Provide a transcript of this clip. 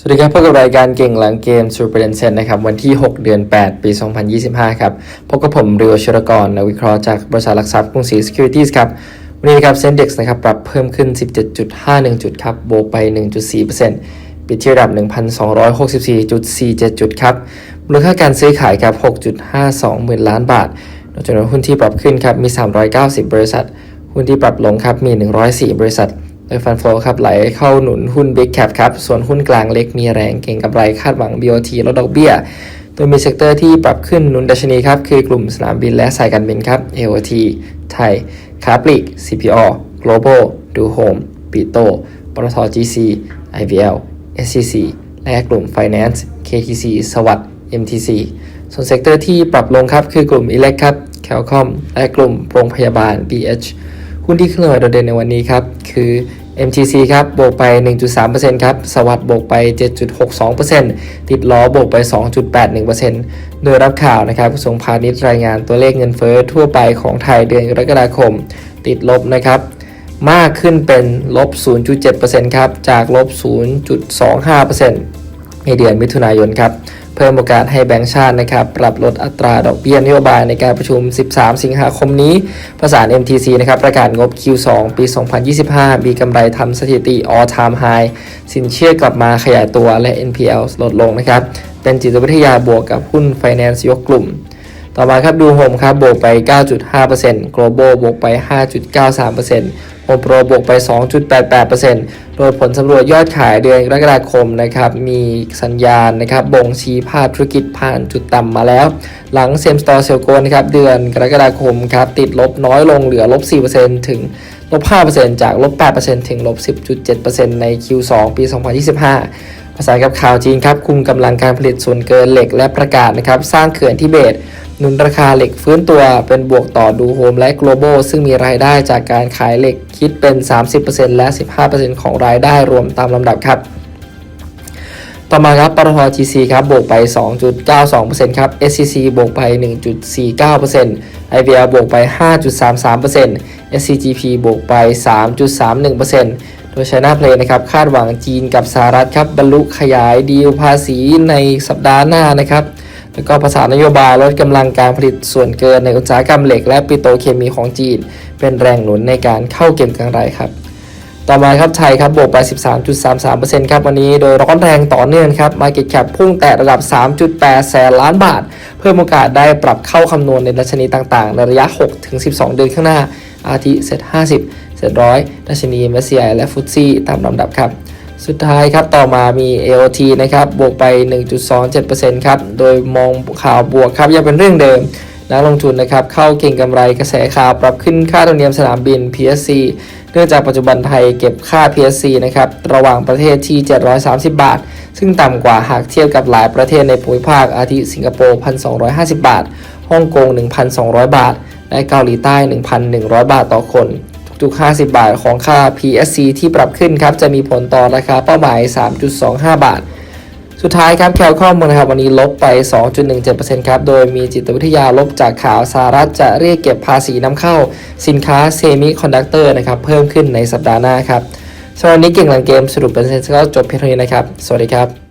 สวัสดีครับพบกับรายการเก่งหลังเกมสูเปอร์เดนเซนนะครับวันที่ 6 เดือน 8 ปี 2025 ครับพบกับผมเรียวชรกรนักวิเคราะห์จากบริษัทหลักทรัพย์กรุงศรี Securities ครับวันนี้ครับเซ็นดี x นะครับปรับเพิ่มขึ้น 17.51 จุดครับบวกไป 1.4%ปิดที่ระดับ 1,264.47 จุดครับมูลค่าการซื้อขายครับ 6.52หมื่นล้านบาทโดยจำนวนหุ้นที่ปรับขึ้นครับมี 390 บริษัท หุ้นที่ปรับลงครับมี 104 บริษัท โดยฟันโฟครับไหลเข้าหนุนหุ้น Big Cap ครับ ส่วนหุ้นกลางเล็กมีแรงเก่งกำไรคาดหวัง BOT ลดดอกเบี้ย โดยมีเซกเตอร์ที่ปรับขึ้นหนุนดัชนีครับ คือกลุ่มสนามบินและสายการบินครับ AOT ไทยคาปลิก CPO Global ดูโฮมปิโตปตท GC IVL SCC และกลุ่ม Finance KTC สวัสด์ MTC ส่วนเซกเตอร์ที่ปรับลงครับคือกลุ่ม Elect ครับ Calcom และกลุ่มโรงพยาบาล BH หุ้นที่เคลื่อนไหวโดดเด่นในวันนี้ครับ คือ MTC ครับ บวกไป 1.3%ครับ สวัสด์บวกไป 7.62%ติดล้อบวกไป 2.81%โดยรับข่าวนะครับกระทรวงพาณิชย์รายงานตัวเลขเงินเฟ้อทั่วไปของไทยเดือนกรกฎาคม ติดลบนะครับมากขึ้นเป็นลบ 0.7%ครับ จากลบ 0.25%ในเดือนมิถุนายนครับ เพิ่มโอกาสให้แบงก์ชาตินะครับปรับลดอัตราดอกเบี้ยนโยบายในการประชุม 13 สิงหาคมนี้ ประสาน MTC นะครับประกาศงบ Q2 ปี 2025 มีกำไรทำสถิติ all time high สินเชื่อกลับมาขยายตัวและ NPL ลดลงนะครับเป็นจิตวิทยาบวกกับหุ้น Finance ยกกลุ่ม ต่อมาครับดูโฮมครับบวกไป 9.5% global บวกไป 5.93% Home Pro บวกไป 2.88%โดยผลสำรวจยอดขายเดือนกรกฎาคมนะครับมีสัญญาณนะครับบ่งชี้ภาพธุรกิจผ่านจุดต่ำมาแล้ว หลัง Same Store Sales Growth นะครับเดือนกรกฎาคมครับติดลบน้อยลงเหลือลบ 4%ถึงลบ 5%จากลบ 8%ถึงลบ 10.7%ใน Q2 ปี 2025 ภาษากับข่าวจีนครับคุมกำลังการผลิตส่วนเกินเหล็กและประกาศนะครับสร้างเขื่อนทิเบต หนุนราคาเหล็กฟื้นตัวเป็นบวกต่อดูโฮมและ global ซึ่งมีรายได้จากการขายเหล็กคิดเป็น 30%และ 15%ของรายได้รวมตามลำดับครับ ต่อมาครับปตท GC ครับบวกไป 2.92%ครับ SCC บวกไป 1.49% IVL บวกไป 5.33% SCGP บวกไป 3.31%โดย China Play นะครับคาดหวังจีนกับสหรัฐครับบรรลุขยายดีลภาษีในสัปดาห์หน้านะครับ แล้วก็ประสานนโยบายลดกำลังการผลิตส่วนเกินในอุตสาหกรรมเหล็ก และปิโตรเคมีของจีน เป็นแรงหนุนในการเข้าเก็งกำไรครับต่อมาครับไทยครับบวกไป 13.33%ครับวันนี้โดยร้อนแรงต่อเนื่องครับ Market Cap พุ่งแตะระดับ 3.8 แสนล้านบาท เพิ่มโอกาสได้ปรับเข้าคำนวณในดัชนีต่างๆ ในระยะ 6-12 เดือนข้างหน้า RT เซ็ต50เซ็ตร้อยดัชนี MSCI และ FTSE ตามลำดับครับ สุดท้ายครับต่อมามี AOT นะครับบวกไป 1.27%ครับโดยมองข่าวบวกครับยังเป็นเรื่องเดิมนักลงทุนนะครับเข้าเก่งกำไรกระแสข่าวปรับขึ้นค่าธรรมเนียมสนามบิน PSC เนื่องจากปัจจุบันไทยเก็บค่า PSC นะครับระหว่างประเทศที่ 730 บาท ซึ่งต่ำกว่าหากเทียบกับหลายประเทศในภูมิภาคอาทิสิงคโปร์ 1,250 บาทฮ่องกง 1,200 บาท และเกาหลีใต้ 1,100 บาทต่อคน ทุก 50 บาทของค่า PSC ที่ปรับขึ้นครับ จะมีผลต่อราคาเป้าหมาย 3.25 บาท สุดท้ายครับแคลคอมนะครับ วันนี้ลบไป 2.17%ครับ โดยมีจิตวิทยาลบจากข่าวสหรัฐจะเรียกเก็บภาษีนำเข้าสินค้าเซมิคอนดักเตอร์นะครับ เพิ่มขึ้นในสัปดาห์หน้าครับสำหรับนี้เก่งหลังเกมสรุปเป็นเซ็นส์ก็จบเพียงเท่านี้นะครับ สวัสดีครับ